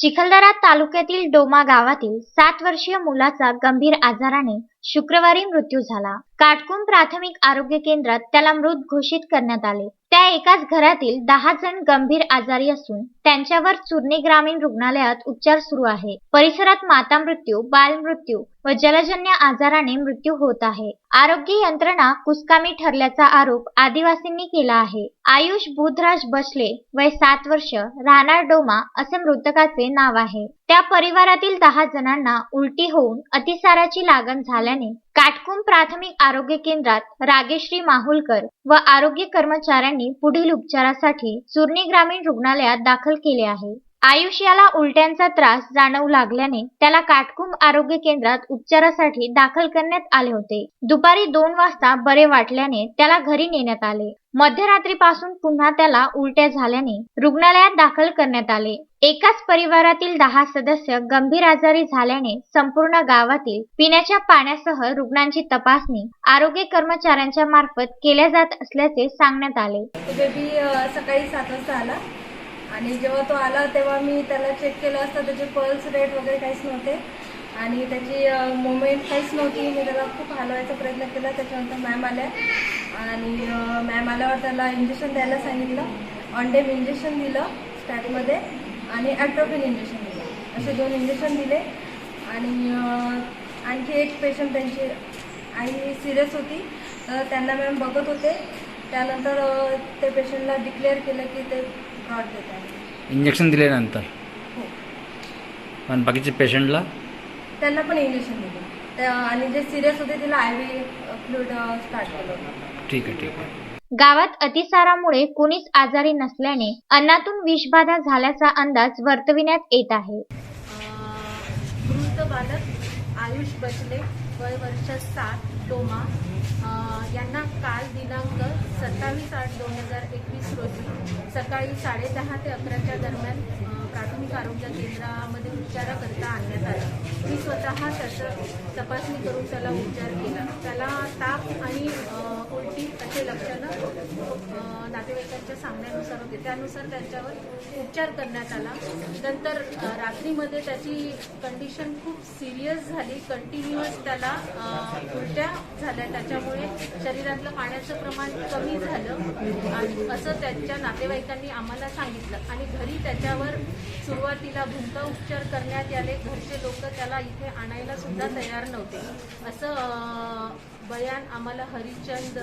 चिखलदरा तालुक्यातील डोमा गावातील सात वर्षीय मुलाचा गंभीर आजाराने शुक्रवारी मृत्यू झाला. काटकुम प्राथमिक आरोग्य केंद्रात त्याला मृत घोषित करण्यात आले. त्या एकाच घरातील दहा जण गंभीर आजारी असून त्यांच्यावर चुरणे ग्रामीण रुग्णालयात उपचार सुरू आहे. परिसरात माता मृत्यू बाल मृत्यू व जलजन्य आजाराने मृत्यू होत आहे. आरोग्य यंत्रणा कुसकामी ठरल्याचा आरोप आदिवासींनी केला आहे. आयुष बुधराज बसले वय सात वर्ष राहणार डोमा असे मृतकाचे नाव आहे. त्या परिवारातील दहा जणांना उलटी होऊन अतिसाराची लागण झाल्याने काटकुम प्राथमिक आरोग्य केंद्रात रागेश्री माहुलकर व आरोग्य कर्मचाऱ्यांनी पुढील उपचारासाठी चुरणी ग्रामीण रुग्णालयात दाखल केले आहे. आयुष याला उलट्यांचा त्रास जाणवू लागल्याने त्याला काटकुंब आरोग्य केंद्रात उपचारासाठी दाखल करण्यात आले होते. दुपारी दोन वाजता बरे वाटल्याने त्याला घरी नेण्यात आले. मध्यरात्रीपासून पुन्हा त्याला उलट्या झाल्याने रुग्णालयात दाखल करण्यात आले. एकाच परिवारातील दहा सदस्य गंभीर आजारी झाल्याने संपूर्ण गावातील पिण्याच्या पाण्यासह रुग्णांची तपासणी आरोग्य कर्मचाऱ्यांच्या मार्फत केल्या जात असल्याचे सांगण्यात आले. बेबी सकाळी सात वाजता आला. आणि जेव्हा तो आला तेव्हा मी त्याला चेक केलं असता त्याचे पल्स रेट वगैरे काहीच नव्हते. आणि त्याची मुवमेंट काहीच नव्हती. मी त्याला खूप हलवायचा प्रयत्न केला. त्याच्यानंतर मॅम आल्या. आणि मॅम आल्यावर त्याला इंजेक्शन द्यायला सांगितलं. ऑनडेम इंजेक्शन दिलं स्टॅटमध्ये आणि ॲट्रोपिन इंजेक्शन दिलं. असे दोन इंजेक्शन दिले. आणि आणखी एक पेशंट त्यांची आई सिरियस होती. तर त्यांना मॅम बघत होते. त्यानंतर ते पेशंटला डिक्लेअर केलं की ते फ्रॉड देत आहे इंजेक्शन दिल्यानंतर? हो. पण बाकीच्या पेशंटला त्यांना पण इंजेक्शन दिलं. त्या आणि जे सिरियस होते तिला आय व्ही फ्लूड स्टार्ट केलं होतं. ठीक आहे ठीक आहे. गावात अतिसारामुळे कोणीच आजारी नसल्याने अन्नातून विषबाधा झाल्याचा अंदाज वर्तविण्यात येत आहे. मृत बालक आयुष बसले वय वर्ष सात डोमा. अ, यांना काल दिनांक सत्तावीस आठ दोन हजार एकवीस रोजी सकाळी साडेदहा ते अकराच्या दरम्यान प्राथमिक आरोग्य केंद्रामध्ये उपचाराकरता आणण्यात आला. मी स्वतः त्याचं तपासणी करून त्याला उपचार केला. त्याला ताप आणि उलटी असे लक्षणं नातेवाईकांच्या सांगण्यानुसार होते. त्यानुसार त्याच्यावर उपचार करण्यात आला. नंतर रात्रीमध्ये त्याची कंडिशन खूप सिरियस झाली. कंटिन्युअस त्याला उलट्या झाल्या. त्याच्यामुळे शरीरातलं पाण्याचं प्रमाण कमी झालं. आणि असं त्यांच्या नातेवाईकांनी आम्हाला सांगितलं. आणि घरी त्याच्यावर सुरुवातीला भूंक उपचार करण्यात आले घरचे लोक त्याला इथे आणायला सुद्धा तयार नव्हते. असं बयान आम्हाला हरिचंद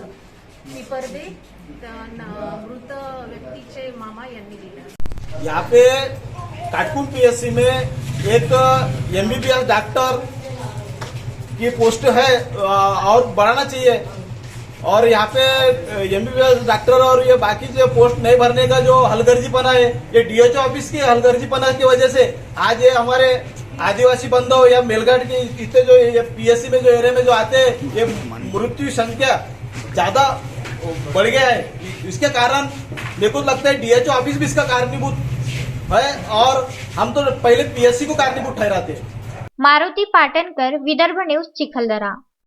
पिपरदे मृत व्यक्तीचे मामा यांनी दिले. यहाँ पे काटकुन पीएससी में एक एमबीबीएस डॉक्टर की पोस्ट है और बढ़ाना चाहिए। और यहाँ पे एमबीबीएस डॉक्टर और ये बाकी जो पोस्ट नहीं भरने का जो हलगर्जीपना है, ये डीएचओ ऑफ़िस की हलगर्जीपना की वजह से आज ये हमारे आदिवासी बंधु या मेलघाट के इससे जो ये पीएससी में जो एरिया में जो आते हैं, ये मृत्यु संख्या ज़्यादा बढ़ गया है। इसके कारण मेरे को लगता है डीएचओ ऑफ़िस भी इसका कारणीभूत है और हम तो पहले पीएससी को कारणीभूत ठहराते मारुती पाटणकर विदर्भ न्यूज़ चिखलदरा।